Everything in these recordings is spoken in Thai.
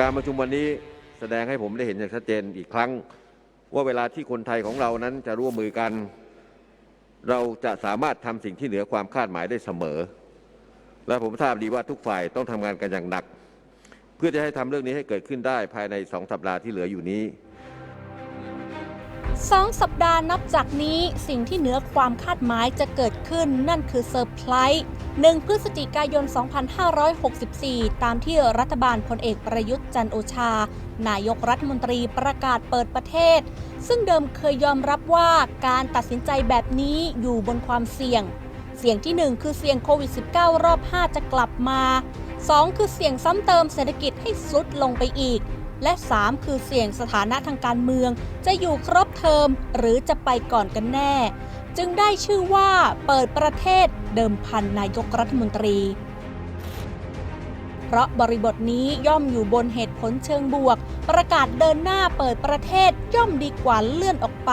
การประชุมวันนี้แสดงให้ผมได้เห็นอย่างชัดเจนอีกครั้ง ว่าเวลาที่คนไทยของเรานั้นจะร่วมมือกัน เราจะสามารถทำสิ่งที่เหนือความคาดหมายได้เสมอ และผมทราบดีว่าทุกฝ่ายต้องทำงานกันอย่างหนัก เพื่อจะให้ทำเรื่องนี้ให้เกิดขึ้นได้ภายในสองสัปดาห์ที่เหลืออยู่นี้ สองสัปดาห์นับจากนี้สิ่งที่เหนือความคาดหมายจะเกิดขึ้นนั่นคือเซอร์ไพรส์หนึ่งพฤศจิกายน 2564 ตามที่รัฐบาลพลเอกประยุทธ์จันโอชา นายกรัฐมนตรีประกาศเปิดประเทศ ซึ่งเดิมเคยยอมรับว่าการตัดสินใจแบบนี้อยู่บนความเสี่ยง เสี่ยงที่ 1 คือเสี่ยงโควิด -19 รอบ 5 จะกลับมา 2 คือเสี่ยงซ้ำเติมเศรษฐกิจให้สุดลงไปอีก และ 3 คือเสี่ยงสถานะทางการเมือง จะอยู่ครบเทอมหรือจะไปก่อนกันแน่ จึงได้ชื่อว่าเปิดประเทศเดิมพันนายกรัฐมนตรี เพราะบริบทนี้ย่อมอยู่บนเหตุผลเชิงบวก ประกาศเดินหน้าเปิดประเทศย่อมดีกว่าเลื่อนออกไป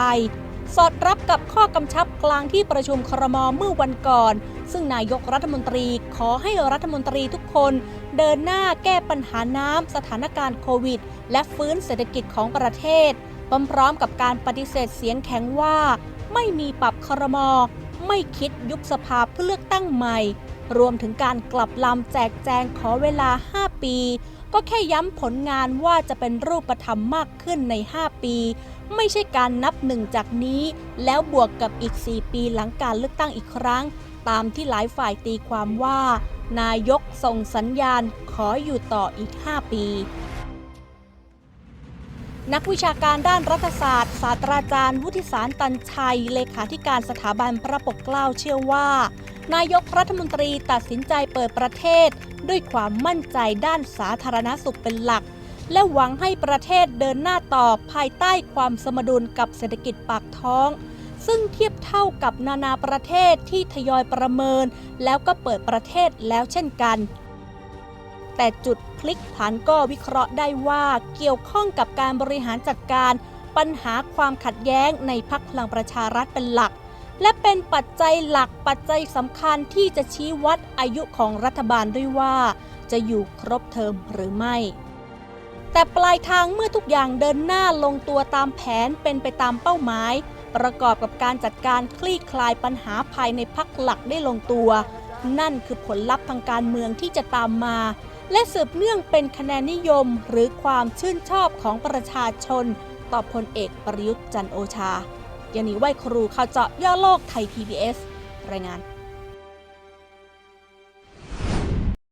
สอดรับกับข้อกำชับกลางที่ประชุมครมเมื่อวันก่อน ซึ่งนายกรัฐมนตรีขอให้รัฐมนตรีทุกคน เดินหน้าแก้ปัญหาน้ำสถานการณ์โควิด และฟื้นเศรษฐกิจของประเทศพร้อมๆกับการปฏิเสธเสียงแข็งว่า ไม่มีปรับครม ไม่คิดยุบสภาเพื่อเลือกตั้งใหม่ รวมถึงการกลับลำแจกแจงขอเวลา 5 ปี ก็แค่ย้ำผลงานว่าจะเป็นรูปธรรมมากขึ้นใน 5 ปี ไม่ใช่การนับหนึ่งจากนี้ แล้วบวกกับอีก 4 ปีหลังการเลือกตั้งอีกครั้ง ตามที่หลายฝ่ายตีความว่า นายกส่งสัญญาณขออยู่ต่ออีก 5 ปีนักวิชาการด้านรัฐศาสตร์ ศาสตราจารย์ วุฒิสารตันชัย เลขาธิการสถาบันพระปกเกล้าเชื่อว่า นายกรัฐมนตรีตัดสินใจเปิดประเทศ ด้วยความมั่นใจด้านสาธารณสุขเป็นหลัก และหวังให้ประเทศเดินหน้าต่อภายใต้ความสมดุลกับเศรษฐกิจปากท้อง ซึ่งเทียบเท่ากับนานาประเทศที่ทยอยประเมิน แล้วก็เปิดประเทศแล้วเช่นกัน แต่จุดพลิกผันก็วิเคราะห์ได้ว่าเกี่ยวข้องกับการบริหารจัดการปัญหาความขัดแย้งในพักพลังประชารัฐเป็นหลัก และเป็นปัจจัยหลักปัจจัยสำคัญที่จะชี้วัดอายุของรัฐบาลด้วยว่า จะอยู่ครบเทอมหรือไม่ แต่ปลายทางเมื่อทุกอย่างเดินหน้าลงตัวตามแผนเป็นไปตามเป้าหมาย ประกอบกับการจัดการคลี่คลายปัญหาภายในพักหลักได้ลงตัว นั่นคือผลลัพธ์ทางการเมืองที่จะตามมา และสืบเนื่องเป็นคะแนนนิยมหรือความชื่นชอบของประชาชน ต่อพลเอกประยุทธ์จันโอชายานีไหวครูข่าวเจาะย่อโลกไทย PBS รายงาน